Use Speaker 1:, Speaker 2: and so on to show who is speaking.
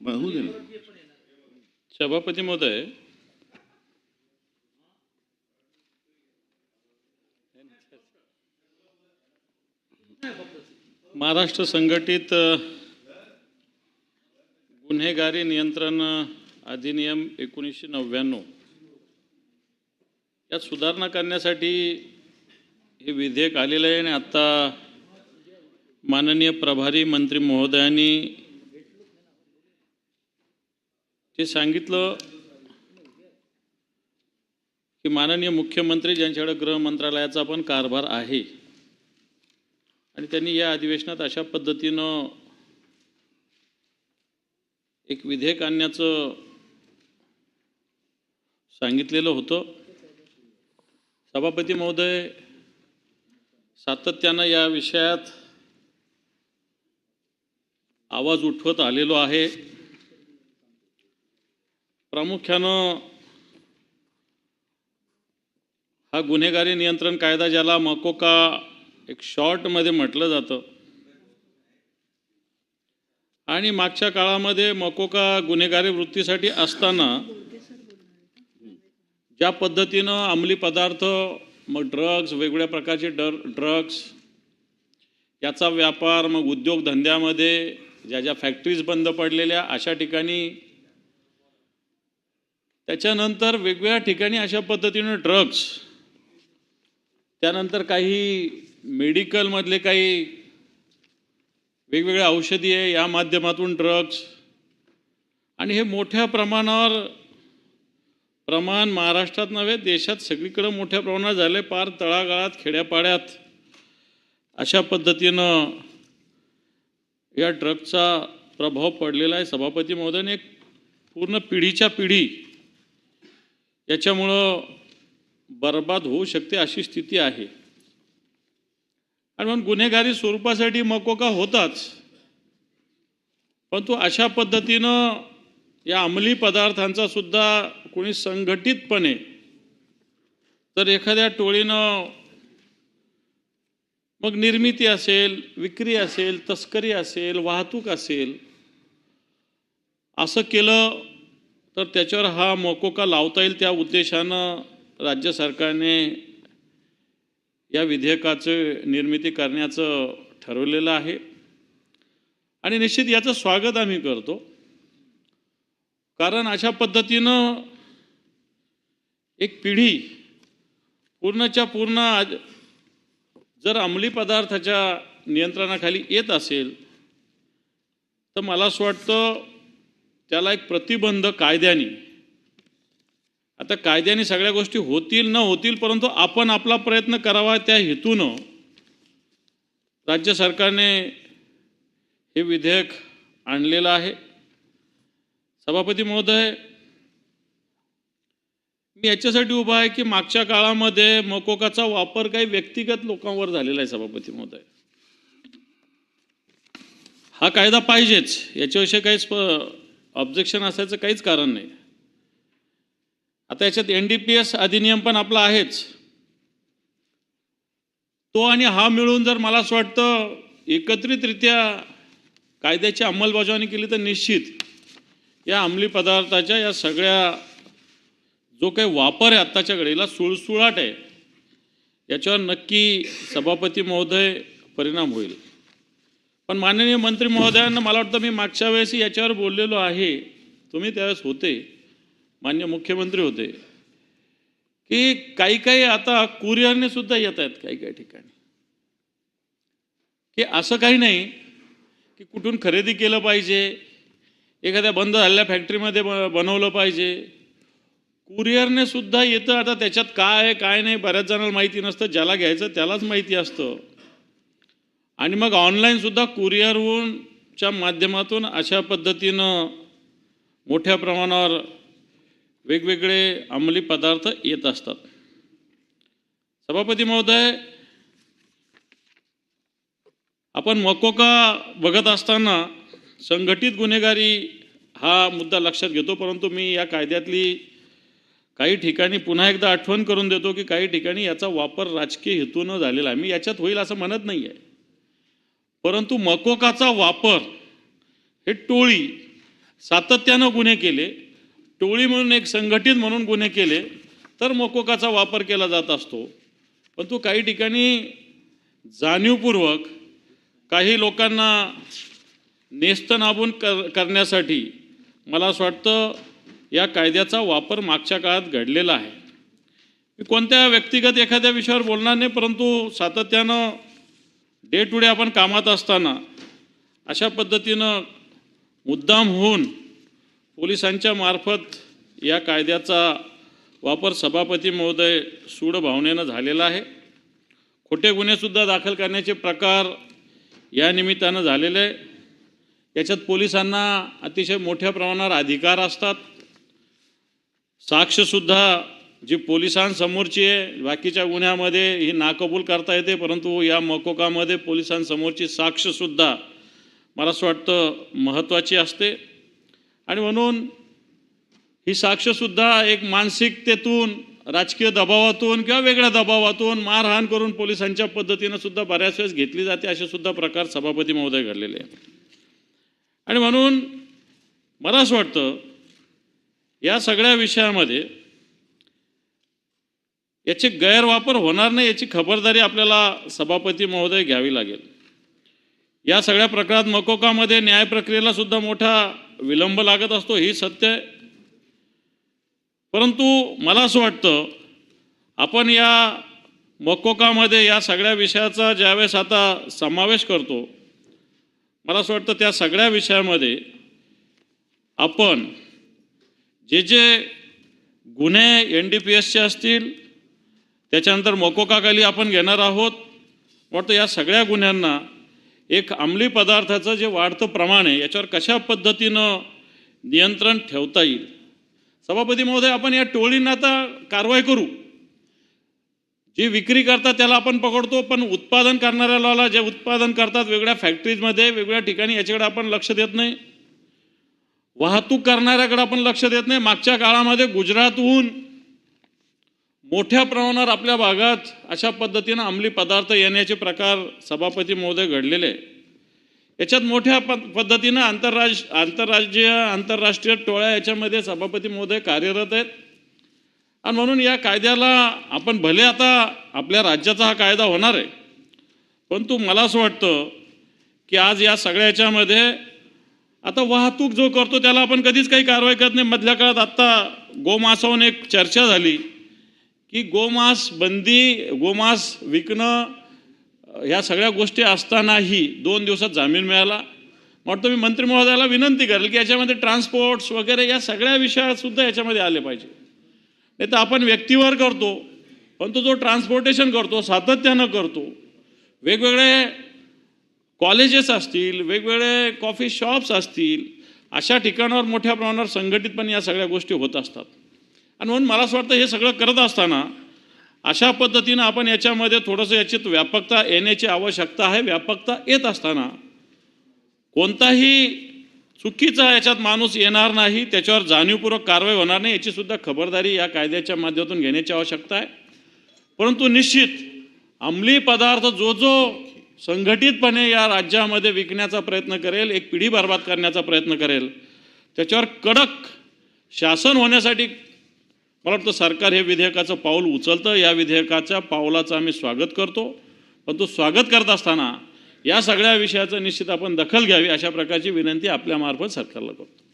Speaker 1: होऊ दे ना.
Speaker 2: सभापती महोदय. महाराष्ट्र संघटित गुन्हेगारी नियंत्रण अधिनियम एकोणीसशे नव्याण्णव. यात सुधारणा करण्यासाठी हे विधेयक आलेलं आहे आणि आत्ता माननीय प्रभारी मंत्री महोदयांनी ते सांगितलं की माननीय मुख्यमंत्री ज्यांच्याकडे गृह मंत्रालयाचा पण कारभार आहे. आणि त्यांनी या अधिवेशनात अशा पद्धतीनं एक विधेयक आणण्याचं सांगितलेलं होतं. सभापती महोदय सातत्यानं या विषयात आवाज उठवत आलेलो आहे. प्रामुख्यानं हा गुन्हेगारी नियंत्रण कायदा ज्याला मकोका एक शॉर्टमध्ये म्हटलं जातं. आणि मागच्या काळामध्ये मकोका गुन्हेगारी वृत्तीसाठी असताना ज्या पद्धतीनं अंमली पदार्थ मग ड्रग्ज वेगवेगळ्या प्रकारचे डर ड्रग्ज याचा व्यापार मग उद्योगधंद्यामध्ये ज्या ज्या फॅक्टरीज बंद पडलेल्या अशा ठिकाणी त्याच्यानंतर वेगवेगळ्या ठिकाणी अशा पद्धतीनं ड्रग्ज त्यानंतर काही मेडिकलमधले काही वेगवेगळ्या औषधी आहे या माध्यमातून ड्रग्ज आणि हे मोठ्या प्रमाणावर प्रमाण महाराष्ट्रात नव्हे देशात सगळीकडं मोठ्या प्रमाणात झाले पार तळागाळात खेड्यापाड्यात अशा पद्धतीनं या ड्रगचा प्रभाव पडलेला आहे. सभापती महोदयाने एक पूर्ण पिढीच्या पिढी याच्यामुळं बर्बाद होऊ शकते अशी स्थिती आहे. आणि म्हणून गुन्हेगारी स्वरूपासाठी मकोका होताच. परंतु अशा पद्धतीनं या अंमली पदार्थांचा सुद्धा कोणी संघटितपणे तर एखाद्या टोळीनं मग निर्मिती असेल विक्री असेल तस्करी असेल वाहतूक असेल असं केलं तर त्याच्यावर हा मोकोका लावता येईल त्या उद्देशानं राज्य सरकारने या विधेयकाचं निर्मिती करण्याचं ठरवलेलं आहे. आणि निश्चित याचं स्वागत आम्ही करतो. कारण अशा पद्धतीनं एक पिढी पूर्णच्या पूर्ण आज जर अंमली पदार्थाच्या नियंत्रणाखाली येत असेल तर मला असं वाटतं त्याला एक प्रतिबंध कायद्याने. आता कायद्याने सगळ्या गोष्टी होतील न होतील परंतु आपण आपला प्रयत्न करावा त्या हेतूनं राज्य सरकारने हे विधेयक आणलेलं आहे. सभापती महोदय मी याच्यासाठी उभा आहे की मागच्या काळामध्ये मकोकाचा वापर काही व्यक्तिगत लोकांवर झालेला आहे सभापती महोदय. हा कायदा पाहिजेच याच्याविषयी काहीच ऑब्जेक्शन असायचं काहीच कारण नाही. आता याच्यात एन डी पी एस अधिनियम पण आपला आहेच. तो आणि हा मिळून जर मला असं वाटतं एकत्रितरित्या कायद्याची अंमलबजावणी केली तर निश्चित या अंमली पदार्थाच्या या सगळ्या जो काही वापर आहे आत्ताच्या घडीला सुळसुळाट आहे याच्यावर नक्की सभापती महोदय परिणाम होईल. पण माननीय मंत्री महोदयांना मला वाटतं मी मागच्या वेळेस याच्यावर बोललेलो आहे. तुम्ही त्यावेळेस होते. मान्य मुख्यमंत्री होते. की काही काही आता कुरिअरने सुद्धा येत आहेत काही काही ठिकाणी. की असं काही नाही की कुठून खरेदी केलं पाहिजे. एखाद्या बंद झालेल्या फॅक्टरीमध्ये ब बनवलं पाहिजे. कुरिअरने सुद्धा येतं. आता त्याच्यात काय आहे काय नाही बऱ्याच जणांना माहिती नसतं. ज्याला घ्यायचं त्यालाच माहिती असतं. आणि मग ऑनलाईनसुद्धा सुद्धा माध्यमातून अशा पद्धतीनं मोठ्या प्रमाणावर वेगवेगळे अंमली पदार्थ येत असतात. सभापती महोदय आपण मकोका बघत असताना संघटित गुन्हेगारी हा मुद्दा लक्षात घेतो परंतु मी या कायद्यातली काही ठिकाणी पुन्हा एकदा आठवण करून देतो की काही ठिकाणी याचा वापर राजकीय हेतूनं झालेला आहे. मी याच्यात होईल असं म्हणत नाही आहे परंतु मकोकाचा वापर हे टोळी सातत्यानं गुन्हे केले टोळी म्हणून एक संघटित म्हणून गुन्हे केले तर मकोकाचा वापर केला जात असतो. परंतु काही ठिकाणी जाणीवपूर्वक काही लोकांना नेस्तनाबून कर करण्यासाठी मला असं वाटतं या कायद्याचा वापर मागच्या काळात घडलेला आहे. मी कोणत्या व्यक्तिगत एखाद्या विषयावर बोलणार नाही परंतु सातत्यानं डे टू डे आपण कामात असताना अशा पद्धतीनं मुद्दाम होऊन पोलिसांच्या मार्फत या कायद्याचा वापर सभापती महोदय सूड भावनेनं झालेला आहे. खोटे गुन्हेसुद्धा दाखल करण्याचे प्रकार या निमित्तानं झालेले आहे. याच्यात पोलिसांना अतिशय मोठ्या प्रमाणावर अधिकार असतात. साक्षसुद्धा जी पोलिसांसमोरची आहे बाकीच्या गुन्ह्यामध्ये ही नाकबूल करता येते परंतु या मकोकामध्ये पोलिसांसमोरची साक्षसुद्धा मला असं वाटतं महत्त्वाची असते. आणि म्हणून ही साक्षसुद्धा एक मानसिकतेतून राजकीय दबावातून किंवा वेगळ्या दबावातून मारहाण करून पोलिसांच्या पद्धतीनं सुद्धा बऱ्याच वेळेस घेतली जाते असे सुद्धा प्रकार सभापती महोदय घडलेले आहेत. आणि म्हणून मला असं वाटतं या सगळ्या विषयामध्ये याचे गैरवापर होणार नाही याची खबरदारी आपल्याला सभापती महोदय घ्यावी लागेल. या सगळ्या प्रकारात मकोकामध्ये न्याय प्रक्रियेला सुद्धा मोठा विलंब लागत असतो ही सत्य आहे. परंतु मला असं वाटतं आपण या मकोकामध्ये या सगळ्या विषयाचा ज्यावेळेस आता समावेश करतो मला असं वाटतं त्या सगळ्या विषयामध्ये आपण जे जे गुन्हे एन डी पी एसचे असतील त्याच्यानंतर मकोकाखाली आपण घेणार आहोत. वाटतं या सगळ्या गुन्ह्यांना एक अंमली पदार्थाचं जे वाढतं प्रमाण आहे याच्यावर कशा पद्धतीनं नियंत्रण ठेवता येईल? सभापती महोदय आपण या टोळींना आता कारवाई करू. जी विक्री करतात त्याला आपण पकडतो पण उत्पादन करणाऱ्याला जे उत्पादन करतात वेगळ्या फॅक्टरीजमध्ये वेगळ्या ठिकाणी याच्याकडे आपण लक्ष देत नाही. वाहतूक करणाऱ्याकडे आपण लक्ष देत नाही. मागच्या काळामध्ये गुजरातहून मोठ्या प्रमाणावर आपल्या भागात अशा पद्धतीनं अंमली पदार्थ येण्याचे प्रकार सभापती महोदय घडलेले आहे याच्यात मोठ्या प पद्धतीनं आंतरराज आंतरराज्य आंतरराष्ट्रीय टोळ्या याच्यामध्ये सभापती महोदय कार्यरत आहेत. आणि म्हणून या कायद्याला आपण भले आता आपल्या राज्याचा हा कायदा होणार आहे परंतु मला असं वाटतं की आज या सगळ्या याच्यामध्ये आता वाहतूक जो करतो त्याला आपण कधीच काही कारवाई करत नाही. मधल्या काळात आत्ता गोमासाहून एक चर्चा झाली. की गोमांस बंदी गोमांस विकणं ह्या सगळ्या गोष्टी असतानाही दोन दिवसात जामीन मिळाला. वाटतं मी मंत्री महोदयाला विनंती करेल की याच्यामध्ये ट्रान्सपोर्ट्स वगैरे या सगळ्या विषयातसुद्धा याच्यामध्ये आले पाहिजे. नाही तर आपण व्यक्तीवर करतो पण तो जो ट्रान्सपोर्टेशन करतो सातत्यानं करतो. वेगवेगळे कॉलेजेस असतील वेगवेगळे कॉफी शॉप्स असतील अशा ठिकाणावर मोठ्या प्रमाणावर संघटितपणे या सगळ्या गोष्टी होत असतात. आणि म्हणून मला असं वाटतं हे सगळं करत असताना अशा पद्धतीनं आपण याच्यामध्ये थोडंसं याच्यात व्यापकता येण्याची आवश्यकता आहे व्यापकता येत असताना कोणताही चुकीचा याच्यात माणूस येणार नाही त्याच्यावर जाणीवपूर्वक कारवाई होणार नाही याचीसुद्धा खबरदारी या कायद्याच्या माध्यमातून घेण्याची आवश्यकता आहे. परंतु निश्चित अंमली पदार्थ जो जो संघटितपणे या राज्यामध्ये विकण्याचा प्रयत्न करेल एक पिढी बर्बाद करण्याचा प्रयत्न करेल त्याच्यावर कडक शासन होण्यासाठी मला वाटतं सरकार हे विधेयकाचं पाऊल उचलतं. या विधेयकाच्या पावलाचं आम्ही स्वागत करतो. पण तो स्वागत करत असताना या सगळ्या विषयाचं निश्चित आपण दखल घ्यावी अशा प्रकारची विनंती आपल्यामार्फत सरकारला करतो.